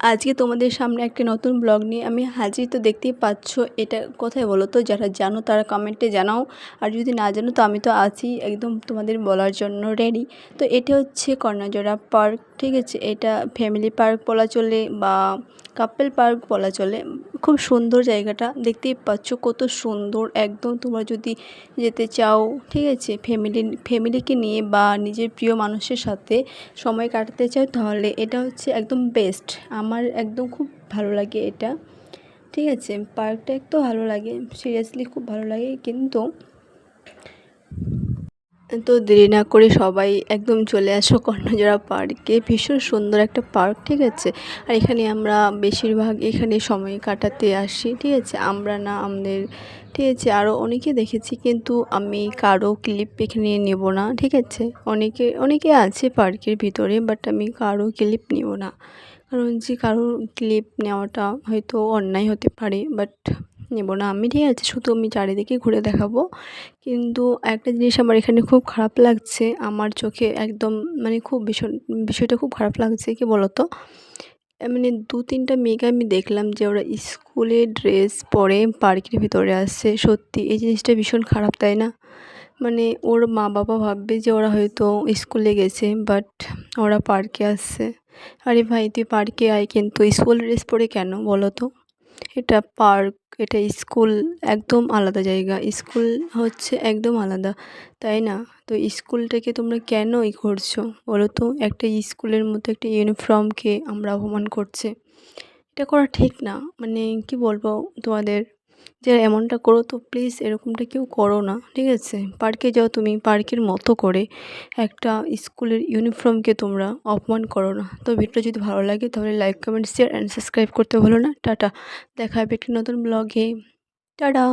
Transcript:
আজকে তোমাদের সামনে একটা নতুন ব্লগ নিয়ে আমি হাজির। তো দেখতেই পাচ্ছ এটা কোথায় বলো তো? যারা জানো তারা কমেন্টে জানাও। আর যদি না জানো তো আমি তো আছি একদম তোমাদের বলার জন্য রেডি তো এটা হচ্ছে কর্ণাজোড়া পার্ক ঠিক আছে? এটা ফ্যামিলি পার্ক বলা চলে বা কাপেল পার্ক বলা চলে। খুব সুন্দর জায়গাটা। দেখতেই পাচ্ছ কত সুন্দর। একদম তোমরা যদি যেতে চাও, ঠিক আছে? ফ্যামিলি, ফ্যামিলিকে নিয়ে বা নিজের প্রিয় মানুষের সাথে সময় কাটাতে চাও, তাহলে এটা হচ্ছে একদম বেস্ট আমার একদম খুব ভালো লাগে এটা। ঠিক আছে? পার্কটা একটু ভালো লাগে। সিরিয়াসলি খুব ভালো লাগে। কিন্তু তো দেরি না করে সবাই একদম চলে আসো কর্ণজোড়া পার্কে। ভীষণ সুন্দর একটা পার্ক, ঠিক আছে? আর এখানে আমরা বেশিরভাগ এখানে সময় কাটাতে আসি, ঠিক আছে? আমরা না, আমাদের, ঠিক আছে? আরও অনেকে দেখেছি, কিন্তু আমি কারও ক্লিপ এখানে নেব না, ঠিক আছে? অনেকে অনেকে আছে পার্কের ভিতরে বাট আমি কারও ক্লিপ নেব না। কারণ যে কারোর ক্লিপ নেওয়াটা হয়তো অন্যায় হতে পারে বাট নেব না। আমি ঠিক আছে, শুধু আমি চারিদিকে ঘুরে দেখাবো। কিন্তু একটা জিনিস আমার এখানে খুব খারাপ লাগছে, আমার চোখে একদম মানে খুব ভীষণ, বিষয়টা খুব খারাপ লাগছে, কি বলতো? মানে দু তিনটা মেয়েকে আমি দেখলাম যে ওরা স্কুলে ড্রেস পরে পার্কের ভিতরে আসছে সত্যি এই জিনিসটা ভীষণ খারাপ, তাই না? মানে ওর মা বাবা ভাববে যে ওরা হয়তো স্কুলে গেছে, বাট ওরা পার্কে আসছে। আরে ভাই, তুই পার্কে আয়, কিন্তু স্কুল ড্রেস পরে কেন, বলো তো? এটা পার্ক, এটা স্কুল, একদম আলাদা জায়গা। স্কুল হচ্ছে একদম আলাদা, তাই না? তো স্কুলটাকে তোমরা কেন ই করছ বলো তো একটা স্কুলের মতো একটা ইউনিফর্মকে আমরা অপমান করছে। এটা করা ঠিক না। মানে কি বলব তোমাদের? যে এমনটা করো তো প্লিজ এরকমটা কেউ করো না, ঠিক আছে? পার্কে যাও তুমি পার্কের মতো করে একটা স্কুলের ইউনিফর্মকে তোমরা অপমান করো না। তো ভিডিওটা যদি ভালো লাগে তাহলে like comment share and subscribe করতে ভুলো না। টাটা। দেখা হবে একটি নতুন ব্লগে টাটা!